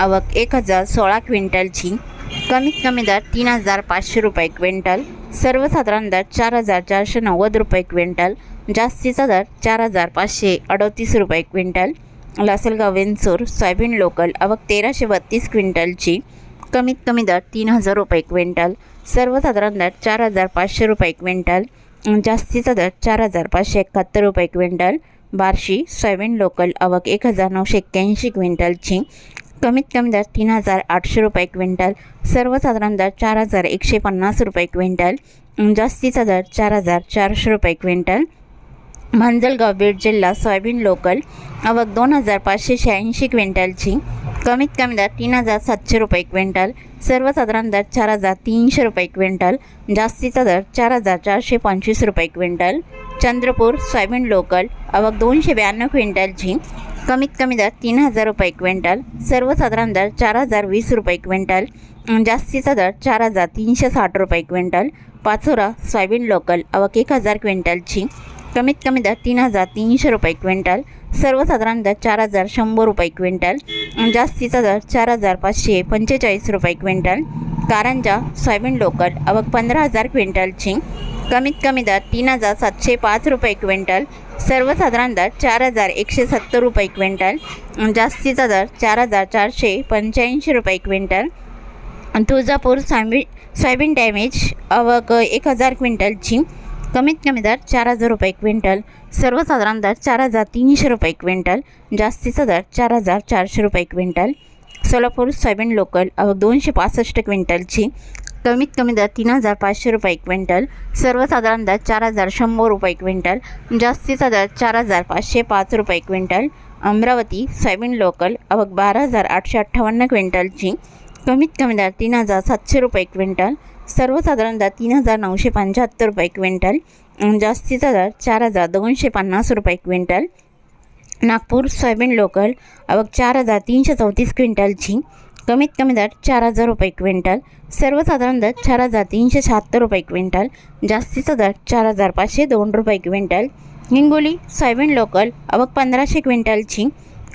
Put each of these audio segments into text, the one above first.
आवक एक हजार सोळा क्विंटलची. कमीत कमी दर तीन हजार पाचशे रुपये क्विंटल. सर्वसाधारण दर चार हजार चारशे नव्वद रुपये क्विंटल. जास्तीचा दर चार हजार पाचशे अडतीस रुपये quintal. Lasalgaon Vinchur soybean local आवक तेराशे बत्तीस क्विंटलची. कमीत कमी दर तीन हजार रुपये क्विंटल. सर्वसाधारण दर चार हजार पाचशे रुपये क्विंटल. जास्तीचा दर चार हजार पाचशे एकाहत्तर रुपये क्विंटल. बार्शी सोयाबीन लोकल आवक एक हजार नऊशे एक्क्याऐंशी क्विंटलची. कमीत कमी दर तीन हजार आठशे रुपये क्विंटल सर्वसाधारण दर चार हजार एकशे पन्नास रुपये क्विंटल जास्तीचा दर चार हजार चारशे रुपये क्विंटल. मांजलगाव बीड जिल्हा सोयाबीन लोकल आवक दोन हजार पाचशे शहाऐंशी क्विंटलची कमीत कमी दर तीन हजार सातशे रुपये क्विंटल सर्वसाधारण दर चार हजार तीनशे रुपये क्विंटल जास्तीचा दर चार हजार चारशे पंचवीस रुपये क्विंटल. चंद्रपूर सोयाबीन लोकल आवक दोनशे ब्याण्णव क्विंटलची कमीत कमी दर तीन हजार रुपये क्विंटल सर्वसाधारण दर चार हजार वीस रुपये क्विंटल जास्तीचा दर चार हजार तीनशे साठ रुपये क्विंटल पाचोरा सोयाबीन लोकल आवक एक हजार क्विंटलची कमीत कमी दर तीन हजार तीनशे रुपये क्विंटल सर्वसाधारण दर चार हजार शंभर रुपये क्विंटल जास्तीचा दर चार हजार पाचशे पंचेचाळीस रुपये क्विंटल कारंजा सोयाबीन लोकल अवघ पंधरा हजार क्विंटलची. कमीत कमी दर तीन हजार सातशे पाच रुपये क्विंटल. सर्वसाधारण दर चार हजार एकशे सत्तर रुपये क्विंटल. जास्तीचा दर चार हजार चारशे पंच्याऐंशी रुपये quintal. Tuljapur soybean soybean damage अवघ एक हजार क्विंटलची. कमीत कमी दर चार हजार रुपये क्विंटल. सर्वसाधारण दर चार हजार तीनशे रुपये क्विंटल. जास्तीचा दर चार हजार चारशे रुपये क्विंटल. सोलापूर सोयाबीन लोकल आवक दोनशे पासष्ट क्विंटलची कमीत कमी दर तीन हजार पाचशे रुपये क्विंटल सर्वसाधारण दर चार हजार शंभर रुपये क्विंटल जास्तीचा दर चार हजार पाचशे पाच रुपये क्विंटल अमरावती सोयाबीन लोकल आवक बारा हजार आठशे अठ्ठावन्न क्विंटलची कमीत कमी दर तीन हजार सातशे रुपये क्विंटल सर्वसाधारण दर तीन हजार नऊशे पंच्याहत्तर रुपये क्विंटल जास्तीचा दर चार हजार दोनशे पन्नास रुपये क्विंटल नागपूर सोयाबीन लोकल आवक चार हजार तीनशे चौतीस क्विंटलची कमीत कमी दर चार हजार रुपये क्विंटल. सर्वसाधारण दर चार हजार तीनशे शहात्तर रुपये क्विंटल. जास्तीचा दर चार हजार पाचशे दोन रुपये क्विंटल. हिंगोली सोयाबीन लोकल आवक पंधराशे क्विंटलची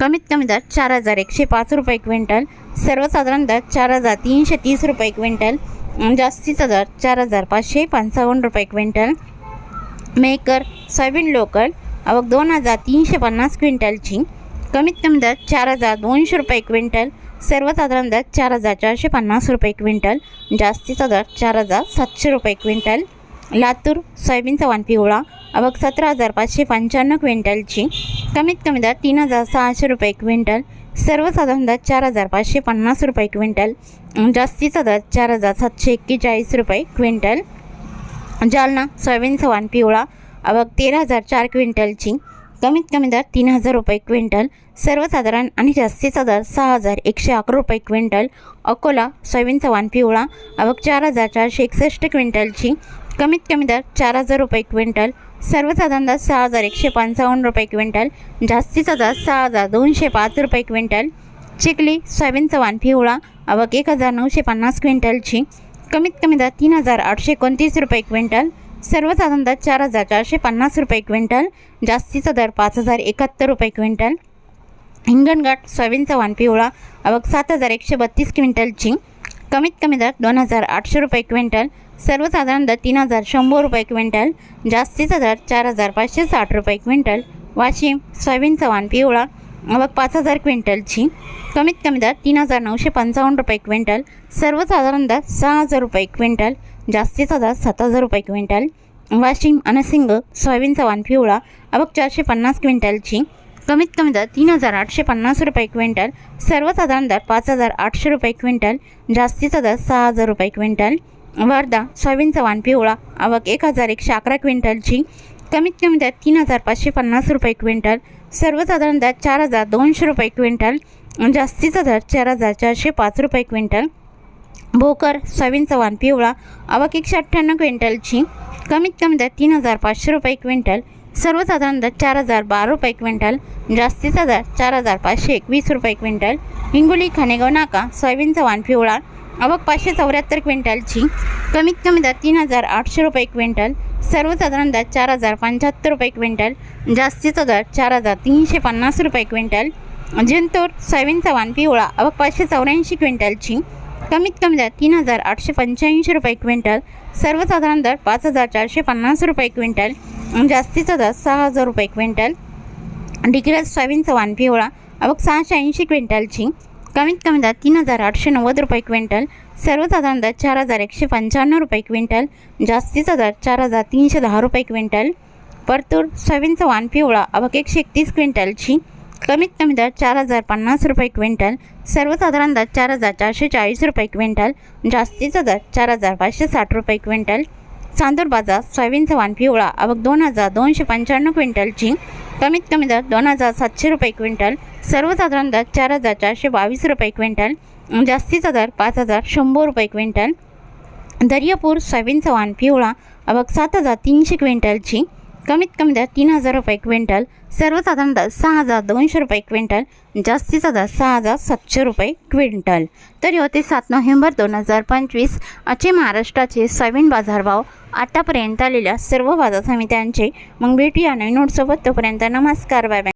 कमीत कमी दर चार हजार एकशे पाच रुपये क्विंटल. सर्वसाधारण दर चार हजार तीनशे तीस रुपये क्विंटल. जास्तीचा दर चार हजार पाचशे पंचावन्न रुपये क्विंटल. मेकर सोयाबीन लोकल आवक दोन हजार तीनशे पन्नास क्विंटलची. कमीत कमी दर चार हजार दोनशे रुपये क्विंटल. सर्वसाधारण दर चार हजार चारशे पन्नास रुपये क्विंटल. जास्तीचा दर चार हजार सातशे रुपये क्विंटल. लातूर सोयाबीनचा वाण पिवळा आवक सतरा हजार पाचशे पंच्याण्णव क्विंटलची. कमीत कमी दर तीन हजार सहाशे रुपये क्विंटल. सर्वसाधारण दर चार हजार पाचशे पन्नास रुपये क्विंटल. जास्तीचा दर चार हजार सातशे एक्केचाळीस रुपये क्विंटल. जालना सोयाबीनचा वाण पिवळा आवक तेरा हजार चार क्विंटलची. कमीत कमी दर तीन हजार रुपये क्विंटल. सर्वसाधारण आणि जास्तीचा दर सहा हजार एकशे अकरा रुपये क्विंटल. अकोला सोयाबीनचा वाण पिवळा. आवक चार हजार चारशे एकसष्ट क्विंटलची. कमीत कमी दर चार हजार रुपये क्विंटल. सर्वसाधारण दर सहा हजार एकशे पंचावन्न रुपये क्विंटल. जास्तीचा दर सहा हजार दोनशे पाच रुपये क्विंटल. चिखली सोयाबीनचा वाण पिवळा. आवक एक हजार नऊशे पन्नास क्विंटलची. कमीत कमी दर तीन हजार आठशे एकोणतीस रुपये क्विंटल. सर्वसाधारण दर चार हजार चारशे पन्नास रुपये क्विंटल जास्तीचा दर पाच हजार एकाहत्तर रुपये क्विंटल. हिंगणघाट सोयाबीनचा वाण पिवळा आवक सात हजार एकशे बत्तीस क्विंटलची कमीत कमी दर दोन हजार आठशे रुपये क्विंटल. सर्वसाधारण दर तीन हजार शंभर रुपये क्विंटल. जास्तीचा दर चार हजार पाचशे साठ रुपये क्विंटल. वाशिम सोयाबीनचा वाण पिवळा मग पाच हजार क्विंटलची कमीत कमी दर तीन हजार नऊशे पंचावन्न रुपये क्विंटल सर्वसाधारण दर सहा हजार रुपये क्विंटल जास्तीचा दर सात हजार रुपये क्विंटल वाशिम अनसिंग सोयाबीनचा वाण पिवळा अबक चारशे पन्नास क्विंटलची कमीत कमी दर तीन हजार आठशे पन्नास रुपये क्विंटल सर्वसाधारण दर पाच हजार आठशे रुपये क्विंटल जास्तीचा दर सहा हजार रुपये क्विंटल वर्धा सोयाबीनचा वाण पिवळा आवक एक हजार एकशे अकरा क्विंटलची कमीत कमी दर तीन हजार पाचशे पन्नास रुपये क्विंटल सर्वसाधारण दर चार हजार दोनशे रुपये क्विंटल जास्तीचा दर चार हजार चारशे पाच रुपये क्विंटल. भोकर सोयाबीनचा वाण पिवळा अवाक एकशे अठ्ठ्याण्णव क्विंटलची कमीत कमी दर तीन हजार पाचशे रुपये क्विंटल. सर्वसाधारण दर चार हजार बारा रुपये क्विंटल जास्तीचा दर चार हजार पाचशे एकवीस रुपये क्विंटल. हिंगोली खानेगाव नाका सोयाबीनचा वाण पिवळा आवक पाचशे चौऱ्याहत्तर क्विंटलची कमीत कमी दर तीन हजार आठशे रुपये क्विंटल सर्वसाधारण दर चार हजार पंच्याहत्तर रुपये क्विंटल जास्तीचा दर चार हजार तीनशे पन्नास रुपये क्विंटल जिंतूर सोयाबीनचा वाण पिवळा आवक पाचशे चौऱ्याऐंशी क्विंटलची कमीत कमी दर तीन हजार आठशे पंच्याऐंशी रुपये क्विंटल सर्वसाधारण दर पाच हजार चारशे पन्नास रुपये क्विंटल जास्तीचा दर सहा हजार रुपये क्विंटल डिग्रज सोयाबीनचा वाण पिवळा आवक सहाशे ऐंशी क्विंटलची कमीत कमी दर तीन हजार आठशे नव्वद रुपये क्विंटल सर्वसाधारण दर चार हजार एकशे पंच्याण्णव रुपये क्विंटल जास्तीचा दर चार हजार तीनशे दहा रुपये क्विंटल. परतूर सोयाबीनचा वान पिवळा आवक एकशे एकतीस क्विंटलची कमीत कमी दर चार हजार पन्नास रुपये क्विंटल सर्वसाधारण दर चार हजार चारशे चाळीस रुपये क्विंटल जास्तीचा दर चार हजार पाचशे साठ रुपये क्विंटल. चांदूर बाजार सोयाबीनचा वाण पिवळा आवक दोन हजार दोनशे पंच्याण्णव क्विंटलची कमीत कमी दर दोन हजार सातशे रुपये क्विंटल सर्वसाधारण दर चार हजार चारशे बावीस रुपये क्विंटल जास्तीचा दर पाच हजार शंभर रुपये क्विंटल. दर्यापूर सोयाबीनचा वाण पिवळा आवक सात हजार तीनशे क्विंटलची कमीत कमी दर तीन हजार रुपये क्विंटल सर्वसाधारण दर सहा हजार दोनशे रुपये क्विंटल जास्तीचा दर सहा हजार सातशे रुपये क्विंटल. तर होते सात नोव्हेंबर दोन हजार पंचवीस असे महाराष्ट्राचे सोयाबीन बाजारभाव आतापर्यंत आलेल्या सर्व बाजार समित्यांचे. मग भेटूया नवीन नोटसोबत तोपर्यंत नमस्कार बाय बाय